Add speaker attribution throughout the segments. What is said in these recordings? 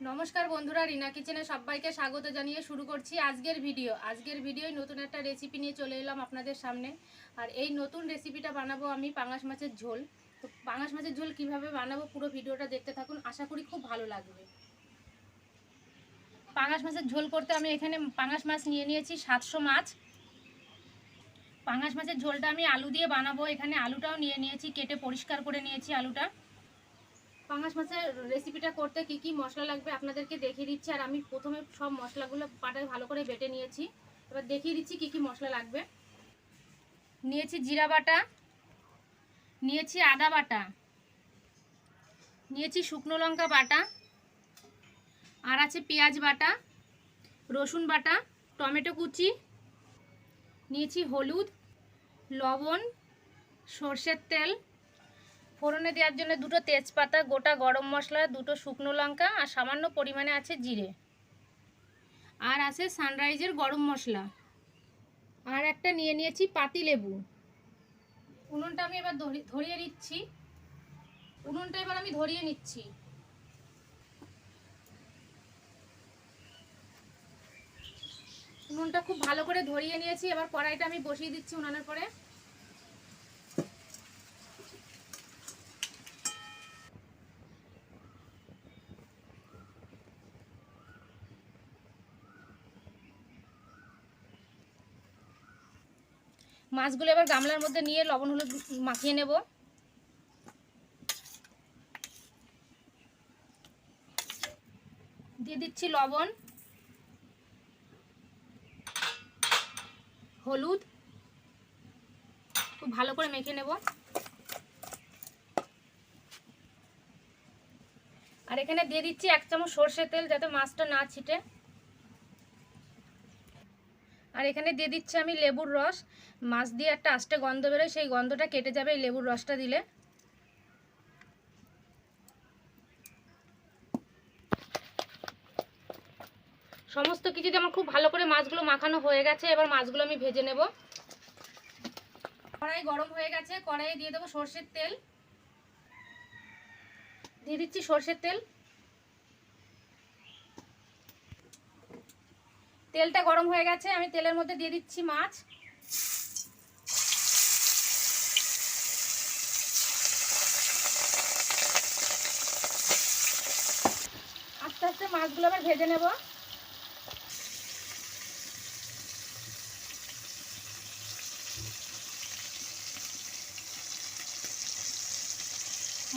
Speaker 1: নমস্কার বন্ধুরা, রিনা কিচেনে সবাইকে স্বাগত জানিয়ে শুরু করছি আজকের ভিডিও। আজকের ভিডিওয় নতুন একটা রেসিপি নিয়ে চলে এলাম আপনাদের সামনে। আর এই নতুন রেসিপিটা বানাবো আমি পাঙাশ মাছের ঝোল। তো পাঙাশ মাছের ঝোল কীভাবে বানাবো পুরো ভিডিওটা দেখতে থাকুন, আশা করি খুব ভালো লাগবে। পাঙাশ মাছের ঝোল করতে আমি এখানে পাঙাশ মাছ নিয়ে নিয়েছি সাতশো মাছ। পাঙাশ মাছের ঝোলটা আমি আলু দিয়ে বানাবো। এখানে আলুটাও নিয়ে নিয়েছি, কেটে পরিষ্কার করে নিয়েছি আলুটা। পাঙাশ মাছের রেসিপিটা করতে কি কি মশলা লাগবে আপনাদেরকে দেখিয়ে দিচ্ছি। আর আমি প্রথমে সব মশলাগুলো পাটায় ভালো করে বেটে নিয়েছি। এবার দেখিয়ে দিচ্ছি কি কি মশলা লাগবে। নিয়েছি জিরা বাটা, নিয়েছি আদা বাটা, নিয়েছি শুকনো লঙ্কা বাটা, আর আছে পেঁয়াজ বাটা, রসুন বাটা, টমেটো কুচি, নিয়েছি হলুদ, লবণ, সর্ষের তেল ফোড়নে দেওয়ার জন্য দুটো তেজপাতা, গোটা গরম মশলা, দুটো শুকনো লঙ্কা আর সামান্য পরিমাণে আছে জিরে। আর আছে সানরাইজের গরম মশলা। আর একটা নিয়ে নিয়েছি পাতি লেবু। উনুনটা আমি এবার ধরি- ধরিয়ে নিচ্ছি। উনুনটা এবার আমি ধরিয়ে নিচ্ছি। উনুনটা খুব ভালো করে ধরিয়ে নিয়েছি। এবার কড়াইটা আমি বসিয়ে দিচ্ছি উনানের পরে। মাছগুলো এবার গামলার মধ্যে নিয়ে লবণ হলুদ মাখিয়ে নেব। দিয়ে দিচ্ছি লবণ, হলুদ, খুব ভালো করে মেখে নেব। আর এখানে দিয়ে দিচ্ছি এক চামচ সর্ষের তেল যাতে মাছটা না ছিটে। আর এখানে দিয়ে দিচ্ছি আমি লেবুর রস। মাছ দিয়ে একটা আস্তে গন্ধ বেরোয়, সেই গন্ধটা কেটে যাবে এই লেবুর রসটা দিলে। সমস্ত কিছু আমার খুব ভালো করে মাছগুলো মাখানো হয়ে গেছে, এবার মাছগুলো আমি ভেজে নেব। কড়াই গরম হয়ে গেছে, কড়াইয়ে দিয়ে দেবো সর্ষের তেল। দিয়ে দিচ্ছি সর্ষের তেল। তেলটা গরম হয়ে গেছে, আমি তেলের মধ্যে দিয়ে দিচ্ছি মাছ। আস্তে আস্তে মাছগুলো আবার ভেজে নেব।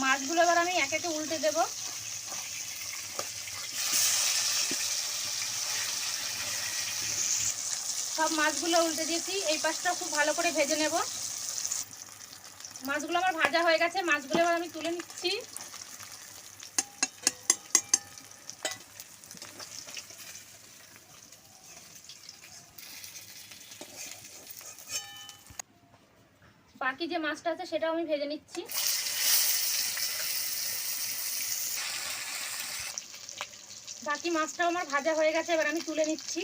Speaker 1: মাছগুলো এবার আমি এক একে উল্টে দেবো। সব মাছগুলো উল্টে দিয়েছি। এই পাশটা খুব ভালো করে ভেজে নেব। মাছগুলো আমার ভাজা হয়ে গেছে। মাছগুলো এবার আমি তুলে নিচ্ছি। বাকি যে মাছটা আছে, সেটাও আমি ভেজে নিচ্ছি। বাকি মাছটাও আমার ভাজা হয়ে গেছে, এবার আমি তুলে নিচ্ছি।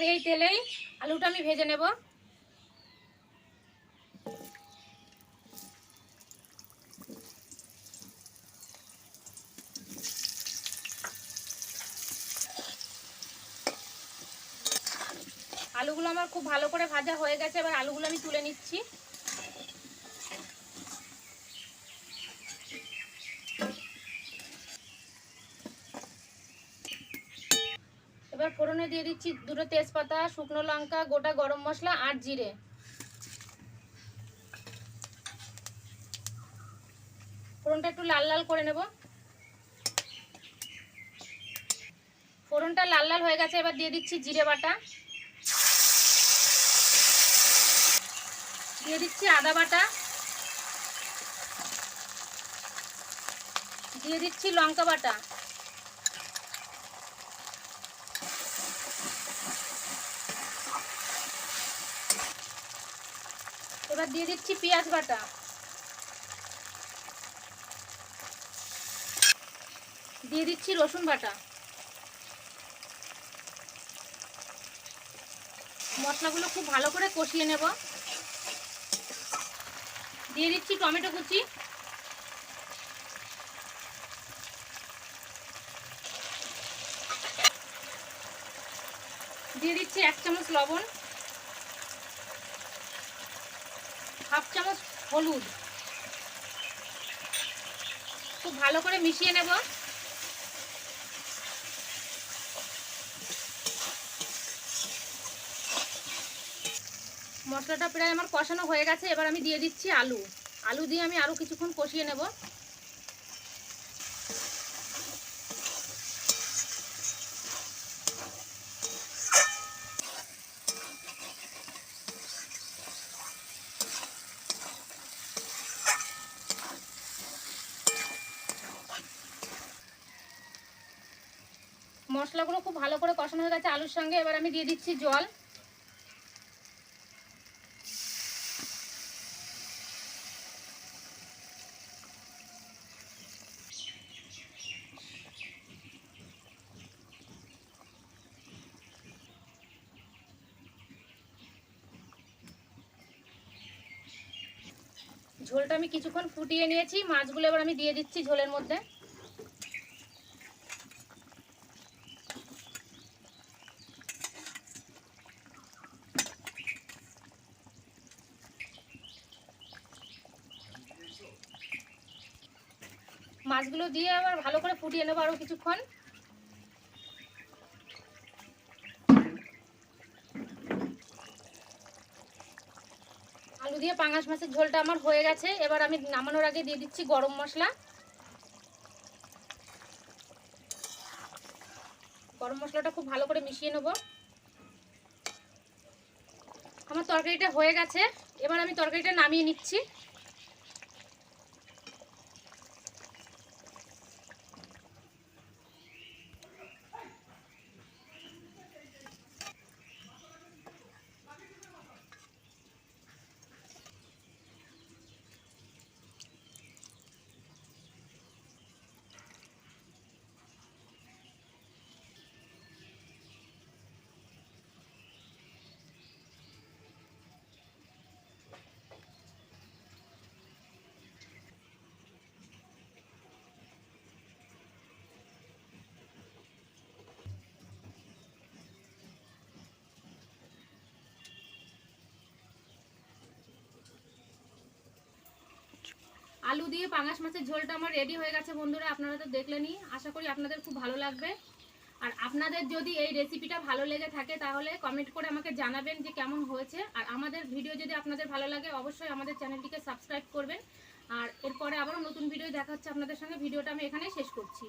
Speaker 1: এবার এই তেলেই আলুটা আমি ভেজে নেব। আলুগুলো আমার খুব ভালো করে ভাজা হয়ে গেছে, এবার আলুগুলো আমি তুলে নিচ্ছি। এবার ফোড়নে দিয়ে দিচ্ছি দুটো তেজপাতা, শুকনো লঙ্কা, গোটা গরম মশলা আর জিরে। ফোড়নটা একটু লাল লাল করে নেব। ফোড়নটা লাল লাল হয়ে গেছে, এবার দিয়ে দিচ্ছি জিরে বাটা। দিয়ে দিচ্ছি আদা বাটা। দিয়ে দিচ্ছি লঙ্কা বাটা। এবার দিয়ে দিচ্ছি পেঁয়াজ বাটা। দিয়ে দিচ্ছি রসুন বাটা। মশলাগুলো খুব ভালো করে কষিয়ে নেব। দিয়ে দিচ্ছি টমেটো কুচি। দিয়ে দিচ্ছি এক চামচ লবণ। হাফ চামচ হলুদ। খুব ভালো করে মিশিয়ে নেব। মশলাটা প্রায় আমার কষানো হয়ে গেছে। এবার আমি দিয়ে দিচ্ছি আলু। আলু দিয়ে আমি আরও কিছুক্ষণ কষিয়ে নেব। মশলাগুলো খুব ভালো করে কষানো হয়ে গেছে আলুর সঙ্গে। এবার আমি দিয়ে দিচ্ছি জল। ঝোলটা আমি কিছুক্ষণ ফুটিয়ে নিয়েছি। মাছগুলো এবার আমি দিয়ে দিচ্ছি ঝোলের মধ্যে। মাছগুলো দিয়ে আবার ভালো করে ফুটিয়ে নেব আরও কিছুক্ষণ। আলু দিয়ে পাঙাশ মাছের ঝোলটা আমার হয়ে গেছে। এবার আমি নামানোর আগে দিয়ে দিচ্ছি গরম মশলা। গরম মশলাটা খুব ভালো করে মিশিয়ে নেব। আমার তরকারিটা হয়ে গেছে। এবার আমি তরকারিটা নামিয়ে নিচ্ছি। আলু দিয়ে পাঙাশ মাছের ঝোলটা আমার রেডি হয়ে গেছে বন্ধুরা, আপনারা তো দেখলেনই। আশা করি আপনাদের খুব ভালো লাগবে। আর আপনাদের যদি এই রেসিপিটা ভালো লেগে থাকে, তাহলে কমেন্ট করে আমাকে জানাবেন যে কেমন হয়েছে। আর আমাদের ভিডিও যদি আপনাদের ভালো লাগে, অবশ্যই আমাদের চ্যানেলটিকে সাবস্ক্রাইব করবেন। আর এরপরে আবারও নতুন ভিডিও দেখা হচ্ছে আপনাদের সঙ্গে। ভিডিওটা আমি এখানে শেষ করছি।